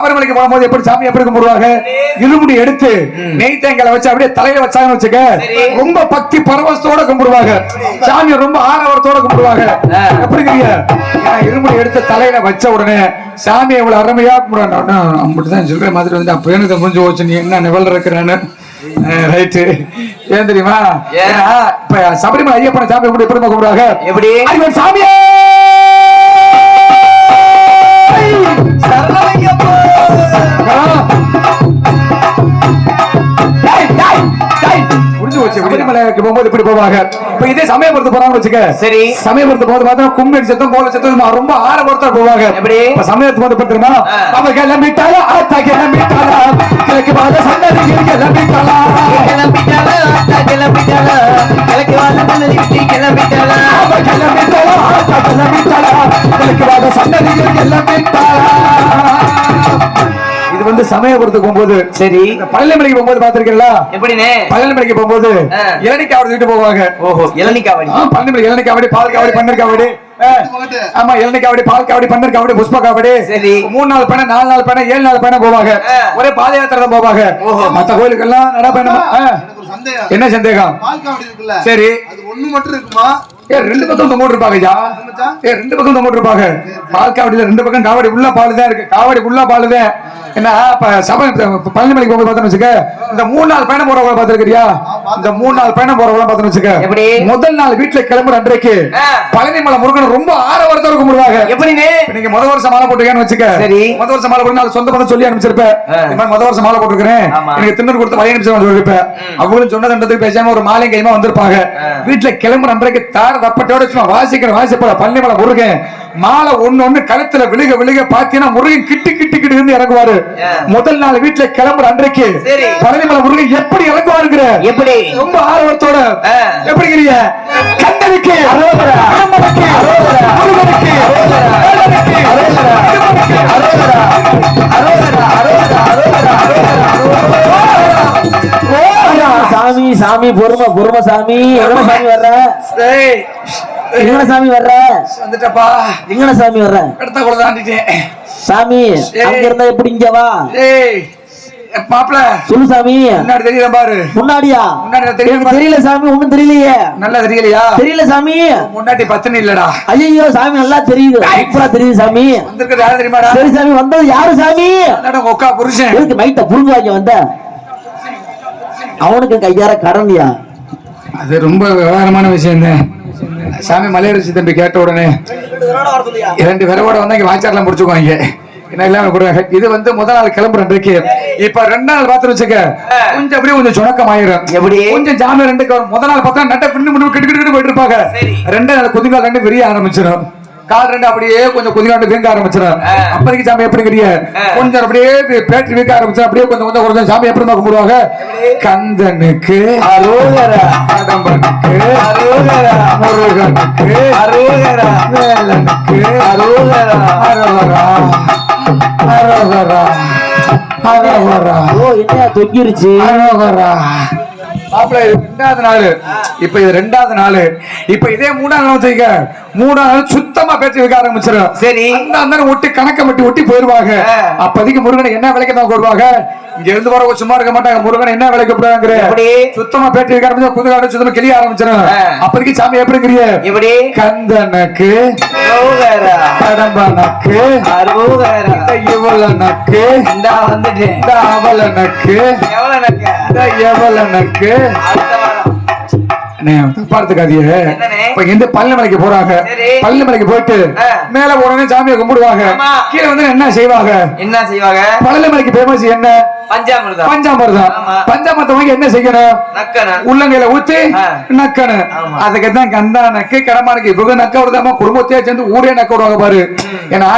சபரிமலைக்கு போகும்போது எப்படி சாமி எப்படி கும்பிடுவாங்க? இருமுடி எடுத்து நெய் தேங்காய் வச்சு அப்படியே தலையில வச்சாங்கன்னு வச்சுக்க ரொம்ப பக்தி பரவசத்தோட கும்பிடுவாங்க. சாமி ரொம்ப ஆரவரத்தோட கும்பிடுவாங்க. எப்படிங்க இருமுடி எடுத்து தலையில வச்ச உடனே சாமி எவ்வளவு அருமையா கும்பிடுவாங்க. அப்படிதான் சொல்ற மாதிரி வந்து அப்ப எனக்கு முடிஞ்சு போச்சு. நீ என்ன நிவல் இருக்கிறான்னு? ரைட்டு ஏன் தெரியுமா? இப்ப சபரிமலை ஐயப்பனை சாமி எப்படி எப்படி கும்பிடுவாங்க? எப்படி? சாமியே! சபரிமலைக்கு போகும்போது இப்படி போவாங்க. இப்ப இதே சமயபுரத்து போறாங்க வச்சுக்க. சரி. சமயபுரத்து போது பார்த்தா கும்பி சத்தம் கோல சத்தம் ரொம்ப ஆரம்பரத்தா போவாங்க. எப்படி? இப்ப சமயத்து போது பத்திரமா. அவ கிளம்பிட்டாளா ஆத்தா கிளம்பிட்டாளா கிழக்கு விட்டு கிளம்பிட்டாளா. அவ கிளம்பிட்டாளா ஆத்தா கிளம்பிட்டாளா கிழக்கு சந்ததியில் கிளம்பிட்டாளா இது வந்து சமயபுரத்துக்கு போகும்போது சரி. இந்த பழனிமலைக்கு போகும்போது பாத்திருக்கீங்களா எப்படினே பழனிமலைக்கு போகும்போது அவர் வீட்டு போவாங்க. ஓஹோ இளநீ காவடி. பன்னெண்டு இளநீ காவடி பால் காவடி பன்னீர் காவடி. ஆமா இளநீ காவடி பால் காவடி பன்னீர் காவடி புஷ்ப காவடி. சரி. மூணு நாள் பயணம் நாலு நாள் பயணம் ஏழு நாள் பயணம் போவாங்க. ஒரே பாத யாத்திரை தான் போவாங்க. மத்த நட பயணம் ஒரு சந்தேகம். என்ன சந்தேகம்? காவடி சரி. அது ஒண்ணு மட்டும் இருக்குமா? ஏ ரெண்டு பக்கம் தொங்கிட்டு இருப்பாங்க ஐயா மச்சான்? ஏ ரெண்டு பக்கம் தொங்கிட்டு இருப்பாங்க பால் காவடியில ரெண்டு பக்கம் காவடி உள்ள பால் தான் இருக்கு காவடி உள்ள பால் தான் என்ன இப்ப சபை இப்ப பழனிமலைக்கு போகும்போது பார்த்தோன்னு வச்சுக்க இந்த மூணு நாள் பயணம் போறவங்க பார்த்திருக்கிறியா இந்த மூணு நாள் பயணம் போறவங்க பார்த்தோன்னு வச்சுக்க எப்படி? முதல் நாள் வீட்டுல கிளம்புற அன்றைக்கு ஆ. பழனிமலை முருகன் ரொம்ப ஆரவாரத்தோட கும்பிடுவாங்க எப்படினே இப்ப நீங்க முத வருஷம் மாலை போட்டுக்கன்னு வச்சுக்க சரி. முத வருஷம் மாலை போட்டு சொந்த பந்தம் சொல்லி அனுப்பிச்சிருப்ப ஆ. இந்த மாதிரி முத வருஷம் மாலை போட்டுருக்கேன் ஆமா. எனக்கு திண்ணூறு கொடுத்து வழி அனுப்பிச்சு சொல்லிருப்பேன் அவங்களும் சொன்னதுன்றதுக்கு பேசாம ஒரு மாலை கைமா வந்திருப்பாங்க. வீட்டுல கிளம்புற அன்றைக்கு தார தப்பட்டோட சும்மா வாசிக்கிற வாசிப்பட பள்ளிமலை முருகன். மாலை ஒண்ணு ஒண்ணு கழுத்துல விழுக விழுக பாத்தீங்கன்னா முருகன் கிட்டு கிட்டு கிட்டு இருந்து இறங்குவாரு. ஆ. முதல் நாள் வீட்டுல கிளம்புற அன்றைக்கு. பழனிமலை முருகன் எப்படி இறங்குவாருங்கிற. எப்படி? ரொம்ப ஆர்வத்தோட. ஆ. எப்படிங்கிறீங்க கண்ணனுக்கு. முருகனுக்கு சாமி பொறுமை பொறுமை சாமி. எங்கன சாமி வர்ற? எங்கன சாமி வர்ற? வந்துட்டப்பா. எங்கன சாமி வர்ற? இடத்த கூட தாண்டிட்டேன். சாமி அங்க இருந்தா எப்படி இங்க வா? மாப்பிள சொல்லு சாமி. முன்னாடி தெரியல பாரு? முன்னாடியா? முன்னாடி பாரு. தெரியல சாமி ஒண்ணும் தெரியலையே. நல்லா தெரியலையா? தெரியல சாமி. முன்னாடி பத்துன்னு இல்லடா. ஐயோ சாமி நல்லா தெரியுது. சூப்பரா தெரியுது சாமி. வந்திருக்கிறது யாரு தெரியுமாடா? சரி சாமி வந்தது யாரு சாமி? உங்க அக்கா புருஷன். மைத்த புரிஞ்சு வாங்க வந்த? அவனுக்கு கையார கடன்யா அது ரொம்ப விவகாரமான விஷயம் தான் சாமி மலையரசி தம்பி கேட்ட உடனே இரண்டு விரவோட வந்து இங்க வாய்ச்சாரெல்லாம் முடிச்சுக்குவாங்க என்ன இல்லாம கொடுவாங்க இது வந்து முதல் நாள் கிளம்புற அன்றைக்கு. இப்ப ரெண்டு நாள் பார்த்து வச்சுக்க கொஞ்சம் அப்படியே கொஞ்சம் சுணக்கம் ஆயிரும் எப்படி? கொஞ்சம் ஜாமி ரெண்டுக்கு வரும். முதல் நாள் பார்த்தா நட்ட பின்னு முன்னு கிட்டு கிட்டு போயிட்டு இருப்பாங்க. ரெண்டு நாள் குதிங்கால் ரெண்டு விரிய ஆரம்பிச்சிடும் கால் ரெண்டு அப்படியே கொஞ்சம் குதிங்காண்டு வீங்க ஆரம்பிச்சிடும் ஆ. அப்பதைக்கு சாமி எப்படிங்கிறிய ஆ. கொஞ்சம் அப்படியே பேட்டரி வீக்க ஆரம்பிச்சு அப்படியே கொஞ்சம் கொஞ்சம் கொஞ்சம் சாமி எப்படி கும்பிடுவாங்க? கந்தனுக்கு அரோகரா கடம்பனுக்கு அரோகரா முருகனுக்கு அரோகரா வேலனுக்கு அரோகரா அரவரா அரவரா ஓ என்ன தொங்கிருச்சு? அரவரா மாப்பிள்ள இது ரெண்டாவது நாள். இப்ப இது ரெண்டாவது நாள். இப்ப இதே மூணாவது நாள் வச்சுக்க மூணாவது நாள் சுத்தமா பேச்சு வைக்க ஆரம்பிச்சிடும் சரி. அந்த அந்த ஒட்டி கணக்க மட்டி ஒட்டி போயிருவாங்க. அப்போதைக்கு முருகனை என்ன விலைக்கு தான் இங்க இருந்து வரவங்க சும்மா இருக்க மாட்டாங்க. முருகனை என்ன விலைக்கு எப்படி? சுத்தமா பேச்சு வைக்க ஆரம்பிச்சு புதுகாடு சுத்தமா கிளிய ஆரம்பிச்சிடும். அப்போதைக்கு சாமி எப்படிங்கிறிய? எப்படி? கந்தனுக்கு கடம்பனுக்கு அரோகரா இந்த இவளனுக்கு. இந்தா வந்துட்டேன். எனக்கு இந்த எவளனுக்கு அடுத்த வாரம் அண்ணே, தப்பா எடுத்துக்காதீங்க. இப்ப பழனிமலைக்கு போறாங்க. பழனிமலைக்கு போயிட்டு. மேல உடனே சாமியை கும்பிடுவாங்க. கீழே வந்து என்ன செய்வாங்க என்ன செய்வாங்க பழனிமலைக்கு ஃபேமஸ் என்ன பஞ்சாமிர்தம் பஞ்சாமிர்தம். பஞ்சாமிர்தம் வாங்கி என்ன செய்யணும் உள்ளங்கையில ஊத்தி. நக்கணும். அதுக்கு தான் கந்தா நக்கு கடமானுக்கு இவங்க நக்க விடுதாம குடும்பத்தையே சேர்ந்து ஊரே நக்க விடுவாங்க பாரு ஏன்னா